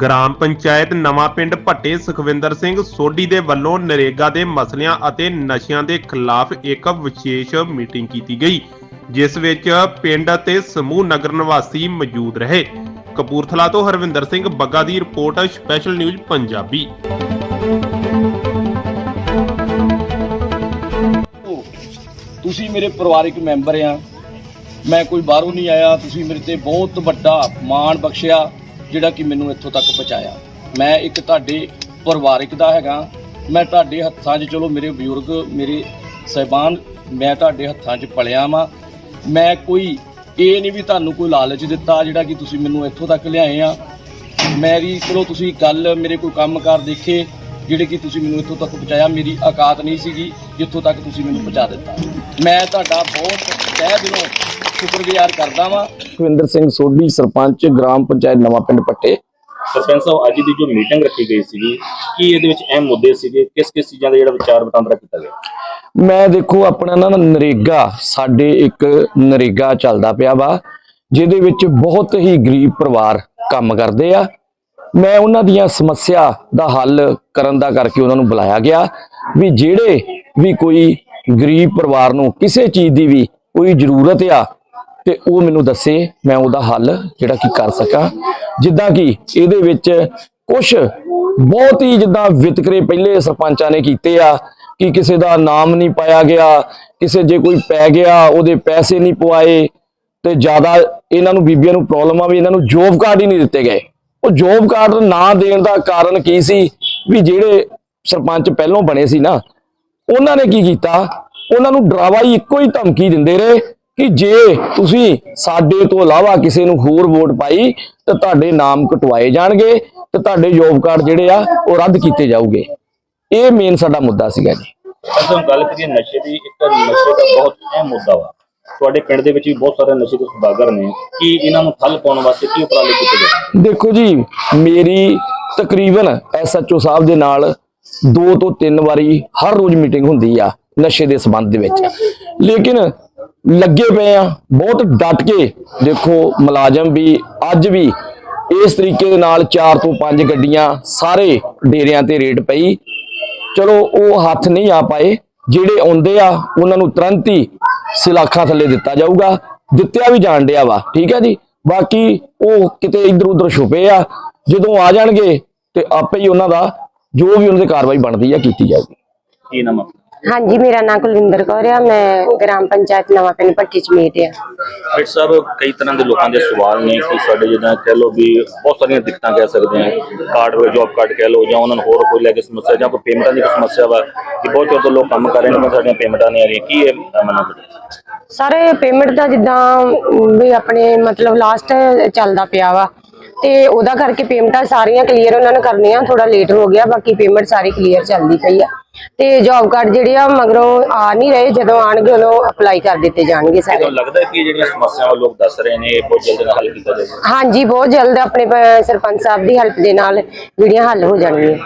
Gram panchayat Nawan ਪਿੰਡ ਭੱਟੇ ਸੁਖਵਿੰਦਰ ਸਿੰਘ ਸੋਢੀ ਦੇ ਵੱਲੋਂ ਨਰੇਗਾ ਦੇ ਮਸਲਿਆਂ ਅਤੇ ਨਸ਼ਿਆਂ ਦੇ ਖਿਲਾਫ ਇੱਕ ਵਿਸ਼ੇਸ਼ ਮੀਟਿੰਗ ਕੀਤੀ ਗਈ, ਜਿਸ ਵਿੱਚ ਪਿੰਡ ਅਤੇ ਸਮੂਹ ਨਗਰ ਨਿਵਾਸੀ ਮੌਜੂਦ ਰਹੇ। ਕਪੂਰਥਲਾ ਤੋਂ ਹਰਵਿੰਦਰ ਸਿੰਘ ਬੱਗਾ ਦੀ ਰਿਪੋਰਟ, ਸਪੈਸ਼ਲ ਨਿਊਜ਼ ਪੰਜਾਬੀ। ਤੁਸੀਂ ਮੇਰੇ ਪਰਿਵਾਰਿਕ ਮੈਂਬਰ ਆ। ਮੈਂ ਕੋਈ ਬਾਹਰੋਂ ਨਹੀਂ ਆਇਆ। ਤੁਸੀਂ ਮੇਰੇ ਤੇ ਬਹੁਤ ਵੱਡਾ ਮਾਣ ਬਖਸ਼ਿਆ, ਜਿਹੜਾ ਕਿ ਮੈਨੂੰ ਇੱਥੋਂ ਤੱਕ ਪਹੁੰਚਾਇਆ। ਮੈਂ ਇੱਕ ਤੁਹਾਡੇ ਪਰਿਵਾਰਿਕ ਦਾ ਹੈਗਾ। ਮੈਂ ਤੁਹਾਡੇ ਹੱਥਾਂ 'ਚ, ਚਲੋ ਮੇਰੇ ਬਜ਼ੁਰਗ, ਮੇਰੇ ਸਹਿਬਾਨ, ਮੈਂ ਤੁਹਾਡੇ ਹੱਥਾਂ 'ਚ ਪਲਿਆ ਵਾਂ। ਮੈਂ ਕੋਈ, ਇਹ ਨਹੀਂ ਵੀ ਤੁਹਾਨੂੰ ਕੋਈ ਲਾਲਚ ਦਿੱਤਾ ਜਿਹੜਾ ਕਿ ਤੁਸੀਂ ਮੈਨੂੰ ਇੱਥੋਂ ਤੱਕ ਲਿਆਏ ਆ। ਮੇਰੀ ਚਲੋ ਤੁਸੀਂ ਗੱਲ ਮੇਰੇ ਕੋਈ ਕੰਮਕਾਰ ਦੇਖੇ। ਜਿਹੜੇ ਕਿ ਤੁਸੀਂ ਮੈਨੂੰ ਇੱਥੋਂ ਤੱਕ ਪਹੁੰਚਾਇਆ ਮੇਰੀ ਔਕਾਤ ਨਹੀਂ ਸੀਗੀ ਜਿੱਥੋਂ ਤੱਕ ਤੁਸੀਂ ਮੈਨੂੰ ਪਹੁੰਚਾ ਦਿੱਤਾ। ਮੈਂ ਤੁਹਾਡਾ ਬਹੁਤ ਤਹਿ ਦਿਲੋਂ ਸ਼ੁਕਰਗੁਜ਼ਾਰ ਕਰਦਾ ਵਾਂ। ਸੁਖਵਿੰਦਰ ਸਿੰਘ ਸੋਢੀ ਸਰਪੰਚ ਗ੍ਰਾਮ ਪੰਚਾਇਤ ਨਵਾਂ ਪਿੰਡ ਪੱਟੇ। ਸਰਪੰਚ ਸਾਹਿਬ ਅੱਜ ਦੀ ਜੋ ਮੀਟਿੰਗ ਰੱਖੀ ਗਈ ਸੀਗੀ ਕੀ ਇਹਦੇ ਵਿੱਚ ਅਹਿਮ ਮੁੱਦੇ ਸੀਗੇ? ਕਿਸ ਕਿਸ ਚੀਜ਼ਾਂ ਦਾ ਜਿਹੜਾ ਵਿਚਾਰ ਵਟਾਂਦਰਾ ਕੀਤਾ ਗਿਆ? ਮੈਂ ਦੇਖੋ ਆਪਣਾ ਨਾ ਨਰੇਗਾ ਸਾਡੇ ਇੱਕ ਨਰੇਗਾ ਚੱਲਦਾ ਪਿਆ ਵਾ ਜਿਹਦੇ ਵਿੱਚ ਬਹੁਤ ਹੀ ਗਰੀਬ ਪਰਿਵਾਰ ਕੰਮ ਕਰਦੇ ਆ। ਮੈਂ ਉਹਨਾਂ ਦੀਆਂ ਸਮੱਸਿਆ ਦਾ ਹੱਲ ਕਰਨ ਦਾ ਕਰਕੇ ਉਹਨਾਂ ਨੂੰ ਬੁਲਾਇਆ ਗਿਆ ਵੀ ਜਿਹੜੇ ਵੀ ਕੋਈ ਗਰੀਬ ਪਰਿਵਾਰ ਨੂੰ ਕਿਸੇ ਚੀਜ਼ ਦੀ ਵੀ ਕੋਈ ਜ਼ਰੂਰਤ ਆ, ਤੇ ਉਹ ਮੈਨੂੰ ਦੱਸੇ, ਮੈਂ ਉਹਦਾ ਹੱਲ ਜਿਹੜਾ ਕਿ ਕਰ ਸਕਾਂ। ਜਿੱਦਾਂ ਕਿ ਇਹਦੇ ਵਿੱਚ ਕੁਝ ਬਹੁਤ ਹੀ ਜਿੱਦਾਂ ਵਿਤਕਰੇ ਪਹਿਲੇ ਸਰਪੰਚਾਂ ਨੇ ਕੀਤੇ ਆ ਕਿ ਕਿਸੇ ਦਾ ਨਾਮ ਨਹੀਂ ਪਾਇਆ ਗਿਆ, ਕਿਸੇ ਜੇ ਕੋਈ ਪੈ ਗਿਆ, ਉਹਦੇ ਪੈਸੇ ਨਹੀਂ ਪਵਾਏ, ਤੇ ਜ਼ਿਆਦਾ ਇਹਨਾਂ ਨੂੰ ਬੀਬੀਆਂ ਨੂੰ ਪ੍ਰੋਬਲਮ ਆ ਵੀ, ਇਹਨਾਂ ਨੂੰ ਜੋਬ ਕਾਰਡ ਹੀ ਨਹੀਂ ਦਿੱਤੇ ਗਏ। ਉਹ ਜੋਬ ਕਾਰਡ ਨਾ ਦੇਣ ਦਾ ਕਾਰਨ ਕੀ ਸੀ? ਵੀ ਜਿਹੜੇ ਸਰਪੰਚ ਪਹਿਲੋਂ ਬਣੇ ਸੀ ਨਾ, ਉਹਨਾਂ ਨੇ ਕੀ ਕੀਤਾ? ਉਹਨਾਂ ਨੂੰ ਡਰਾਵਾ ਹੀ ਇੱਕੋ ਹੀ ਧਮਕੀ ਦਿੰਦੇ ਰਹੇ ਕਿ ਜੇ ਤੁਸੀਂ ਸਾਡੇ ਤੋਂ ਇਲਾਵਾ ਕਿਸੇ ਨੂੰ ਹੋਰ ਵੋਟ ਪਾਈ, ਤਾਂ ਤੁਹਾਡੇ ਨਾਮ ਕਟਵਾਏ ਜਾਣਗੇ ਤੇ ਤੁਹਾਡੇ ਜੋਬ ਕਾਰਡ ਜਿਹੜੇ ਆ, ਉਹ ਰੱਦ ਕੀਤੇ ਜਾਊਗੇ। ਇਹ ਮੇਨ ਸਾਡਾ ਮੁੱਦਾ ਸੀਗਾ ਜੀ। ਅਸਾਂ ਗੱਲ ਕਰੀਏ ਨਸ਼ੇ ਦੀ, ਇੱਕ ਨਸ਼ੇ ਦਾ ਬਹੁਤ ਅਹਿਮ ਮੁੱਦਾ ਵਾ। ਤੁਹਾਡੇ ਪਿੰਡ ਦੇ ਵਿੱਚ ਵੀ ਬਹੁਤ ਸਾਰੇ ਨਸ਼ੇ ਦੇ ਸੁਦਾਗਰ ਨੇ। ਕੀ ਇਹਨਾਂ ਨੂੰ ਠੱਲ ਪਾਉਣ ਵਾਸਤੇ ਕੀ ਉਪਰਾਲੇ ਕੀਤੇ ਗਏ? ਦੇਖੋ ਜੀ, ਮੇਰੀ ਤਕਰੀਬਨ ਐਸਐਚਓ ਸਾਹਿਬ ਦੇ ਨਾਲ ਦੋ ਤੋਂ ਤਿੰਨ ਵਾਰੀ ਹਰ ਰੋਜ਼ ਮੀਟਿੰਗ ਹੁੰਦੀ ਆ ਨਸ਼ੇ ਦੇ ਸੰਬੰਧ ਦੇ ਵਿੱਚ। ਲੇਕਿਨ ਲੱਗੇ ਪਏ ਆ, ਬਹੁਤ ਡਟ ਕੇ ਦੇਖੋ ਮੁਲਾਜ਼ਮ ਵੀ, ਅੱਜ ਵੀ ਇਸ ਤਰੀਕੇ ਦੇ ਨਾਲ 4 ਤੋਂ 5 ਗੱਡੀਆਂ ਸਾਰੇ ਡੇਰਿਆਂ ਤੇ ਰੇਡ ਪਈ। ਚਲੋ, ਉਹ ਹੱਥ ਨਹੀਂ ਆ ਪਾਏ। ਜਿਹੜੇ ਆਉਂਦੇ ਆ, ਉਹਨਾਂ ਨੂੰ ਤੁਰੰਤ ਹੀ ਸਿਲਾਖਾਂ ਥੱਲੇ ਦਿੱਤਾ ਜਾਊਗਾ, ਦਿੱਤਿਆ ਵੀ ਜਾਣ ਡਿਆ ਵਾ, ਠੀਕ ਹੈ ਜੀ? ਬਾਕੀ ਉਹ ਕਿਤੇ ਇਧਰ ਉਧਰ ਛੁਪੇ ਆ, ਜਦੋਂ ਆ ਜਾਣਗੇ ਤੇ ਆਪੇ ਹੀ ਉਹਨਾਂ ਦਾ ਜੋ ਵੀ ਉਹਨਾਂ ਦੀ ਕਾਰਵਾਈ ਬਣਦੀ ਆ, ਕੀਤੀ ਜਾਊਗੀ। ਕੀ ਨਾਮ ਆ? ਹਾਂਜੀ ਮੇਰਾ ਨਾਮ ਕੁਲਵਿੰਦਰ ਕੌਰ ਆ ਮੈਂ ਗ੍ਰਾਮ ਪੰਚਾਇਤ ਨਵਾਂ ਪਿੰਡ ਭੱਟੀ ਚ ਮੀਟ ਆ। ਡਾਕਟਰ ਸਾਹਿਬ ਕਈ ਤਰ੍ਹਾਂ ਦੇ ਲੋਕਾਂ ਦੇ ਸਵਾਲ ਨੇ ਕਿ ਸਾਡੇ ਜਿੱਦਾਂ ਕਹਿ ਲਓ ਵੀ ਬਹੁਤ ਸਾਰੀਆਂ ਦਿੱਕਤਾਂ ਕਹਿ ਸਕਦੇ ਆ ਕਾਰਡ ਹੋਵੇ ਜੌਬ ਕਾਰਡ ਕਹਿ ਲਓ ਜਾਂ ਉਹਨਾਂ ਨੂੰ ਹੋਰ ਕੋਈ ਲੈ ਕੇ ਸਮੱਸਿਆ ਜਾਂ ਕੋਈ ਪੇਮੈਂਟਾਂ ਦੀ ਸਮੱਸਿਆ ਵਾ ਕਿ ਬਹੁਤ ਚਿਰ ਤੋਂ ਲੋਕ ਕੰਮ ਕਰ ਰਹੇ ਨੇ ਪਰ ਸਾਡੀਆਂ ਪੇਮੈਂਟਾਂ ਨਹੀਂ ਆ ਰਹੀਆਂ ਕੀ ਇਹ ਮੈਨੂੰ ਸਾਰੇ ਪੇਮੈਂਟ ਦਾ ਜਿੱਦਾਂ ਵੀ ਆਪਣੇ ਮਤਲਬ ਲਾਸਟ ਚੱਲਦਾ ਪਿਆ ਵਾ ਤੇ ਉਹਦਾ ਕਰਕੇ ਪੇਮੈਂਟਾਂ ਸਾਰੀਆਂ ਕਲੀਅਰ ਉਹਨਾਂ ਨੇ ਕਰਨੀਆਂ ਥੋੜਾ ਲੇਟ ਹੋ ਗਿਆ ਬਾਕੀ ਪੇਮੈਂਟ ਸਾਰੀ ਕਲੀਅਰ ਚੱਲਦੀ ਪਈ ਆ। ਤੇ ਜੌਬ ਕਾਰਡ ਜਿਹੜੇ ਆ ਮਗਰੋਂ ਆ ਨਹੀਂ ਰਹੇ ਜਦੋਂ ਆਣਗੇ ਉਦੋਂ ਅਪਲਾਈ ਕਰ ਦਿੱਤੇ ਜਾਣਗੇ ਸਾਰੇ। ਤੁਹਾਨੂੰ ਲੱਗਦਾ ਕਿ ਜਿਹੜੀਆਂ ਸਮੱਸਿਆਵਾਂ ਲੋਕ ਦੱਸ ਰਹੇ ਨੇ ਇਹ ਬਹੁਤ ਜਲਦੀ ਹੱਲ ਕੀਤਾ ਜਾਏਗਾ ਹਾਂਜੀ ਬਹੁਤ ਜਲਦ ਆਪਣੇ ਸਰਪੰਚ ਸਾਹਿਬ ਦੀ ਹੈਲਪ ਦੇ ਨਾਲ ਜਿਹੜੀਆਂ ਹੱਲ ਹੋ ਜਾਣਗੀਆਂ।